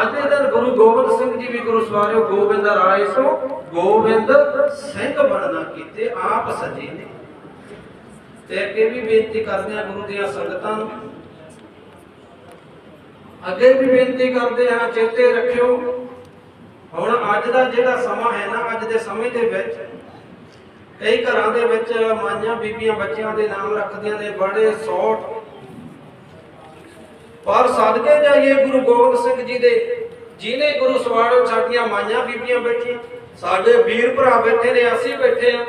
ਅੱਜ ਦੇ ਦਿਨ ਗੁਰੂ ਗੋਬਿੰਦ ਸਿੰਘ ਜੀ ਵੀ ਗੁਰੂ ਸਵਾਰਿਓ ਗੋਬਿੰਦ ਰਾਏ ਸੋ ਗੋਬਿੰਦ ਸਿੰਘ ਬਣਨਾ ਕੀਤੇ, ਆਪ ਸਜੇ ਨੇ। ਤੇ ਅੱਗੇ ਵੀ ਬੇਨਤੀ ਕਰਦੇ ਆ ਗੁਰੂ ਦੀਆਂ ਸੰਗਤਾਂ ਨੂੰ। ਅੱਗੇ ਵੀ ਬੇਨਤੀ ਕਰਦੇ ਆ ਚੇਤੇ ਰੱਖਿਓ। ਹੁਣ ਅੱਜ ਦਾ ਜਿਹੜਾ ਸਮਾਂ ਹੈ ਨਾ, ਅੱਜ ਦੇ ਸਮੇਂ ਦੇ ਵਿੱਚ, ਕਈ ਘਰਾਂ ਦੇ ਵਿੱਚ ਮਾਈਆਂ, ਬੀਬੀਆਂ, ਬੱਚਿਆਂ ਦੇ ਨਾਮ ਰੱਖਦੀਆਂ ਨੇ, ਬੜੇ ਸੌਟ ਪਰ ਸਦਕੇ ਜਾਈਏ ਗੁਰੂ ਗੋਬਿੰਦ ਸਿੰਘ ਜੀ ਦੇ ਜਿਨੇ ਗੁਰੂ ਸਵਾਰੋ ਸਾਡੀਆਂ ਮਾਈਆਂ ਬੀਬੀਆਂ ਬੈਠੀਆਂ, ਸਾਡੇ ਵੀਰ ਭਰਾ ਬੈਠੇ ਨੇ, ਅਸੀਂ ਬੈਠੇ ਆ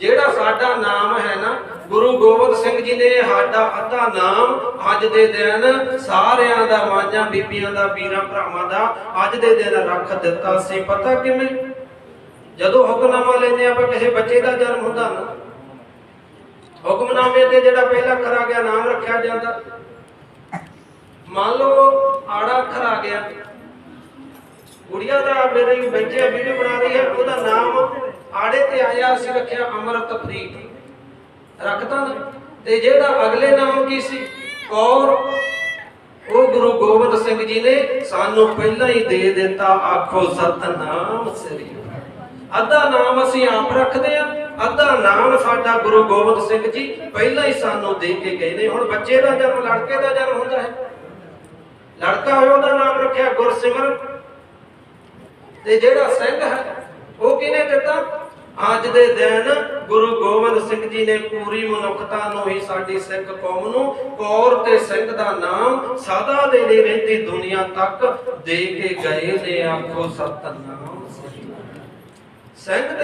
ਜਿਹੜਾ ਸਾਡਾ ਨਾਮ ਹੈ ਨਾ, ਗੁਰੂ ਗੋਬਿੰਦ ਸਿੰਘ ਜੀ ਨੇ, ਸਾਡਾ ਅੱਧਾ ਨਾਮ ਅੱਜ ਦੇ ਦਿਨ ਸਾਰਿਆਂ ਦਾ, ਮਾਈਆਂ ਬੀਬੀਆਂ ਦਾ, ਵੀਰਾਂ ਭਰਾਵਾਂ ਦਾ, ਅੱਜ ਦੇ ਦਿਨ ਰੱਖ ਦਿੱਤਾ ਸੀ। ਪਤਾ ਕਿਵੇਂ? ਜਦੋਂ ਹੁਕਮਨਾਮਾ ਲੈਂਦੇ ਆਪਾਂ ਕਿਸੇ ਬੱਚੇ ਦਾ ਜਨਮ ਹੁੰਦਾ ਨਾ, ਹੁਕਮਨਾਮੇ ਤੇ ਜਿਹੜਾ ਪਹਿਲਾ ਕਰਾ ਗਿਆ, ਨਾਮ ਰੱਖਿਆ ਜਾਂਦਾ। ਮੰਨ ਲਓ ਆੜਾ ਅੱਖਰ ਆ ਗਿਆ। ਗੁੜੀਆ ਦਾ ਮੇਰੇ ਬੱਚੇ ਵੀਡੀਓ ਬਣਾ ਰਹੀ ਹੈ, ਉਹਦਾ ਨਾਮ ਆੜੇ ਤੇ ਆਇਆ, ਅਸੀਂ ਰੱਖਿਆ ਅਮਰਤਪ੍ਰੀਤ ਰੱਖਤਾ ਤੇ ਜਿਹੜਾ ਅਗਲੇ ਨਾਮ ਕੀ ਸੀ? ਕੌਰ। ਉਹ ਗੁਰੂ ਗੋਬਿੰਦ ਸਿੰਘ ਜੀ ਨੇ ਸਾਨੂੰ ਪਹਿਲਾਂ ਹੀ ਦੇ ਦਿੱਤਾ, ਆਖੋ ਸਤਨਾਮ ਸ੍ਰੀ ਅੱਧਾ ਨਾਮ ਅਸੀਂ ਆਪ ਰੱਖਦੇ ਆ ਅੱਧਾ ਨਾਮ ਸਾਡਾ ਗੁਰੂ ਗੋਬਿੰਦ ਸਿੰਘ ਜੀ ਪਹਿਲਾਂ ਹੀ ਸਾਨੂੰ ਦੇ ਕੇ ਗਏ ਨੇ। ਹੁਣ ਬੱਚੇ ਦਾ ਜਨਮ, ਲੜਕੇ ਦਾ ਜਨਮ ਹੁੰਦਾ ਹੈ। ਲੜਕਾ ਹੋਇਆ ਉਹਦਾ ਨਾਮ ਰੱਖਿਆ ਗੁਰਸਿਮਰਨ। ਤੇ ਜਿਹੜਾ ਸਿੰਘ ਹੈ, ਉਹ ਕਿਹਨੇ ਦਿੱਤਾ? ਅੱਜ ਦੇ ਦਿਨ ਗੁਰੂ ਗੋਬਿੰਦ ਸਿੰਘ ਜੀ ਨੇ ਪੂਰੀ ਮਨੁੱਖਤਾ ਨੂੰ ਹੀ ਸਾਡੀ ਸਿੱਖ ਕੌਮ ਨੂੰ ਕੌਰ ਤੇ ਸਿੰਘ ਦਾ ਨਾਮ ਸਦਾ ਦੇ ਲਈ ਰਹਿੰਦੀ ਦੁਨੀਆ ਤੱਕ ਦੇ ਕੇ ਗਏ ਨੇ। ਆਖੋ ਸਤਨਾਮ ਸਿੰਘ ਦੇ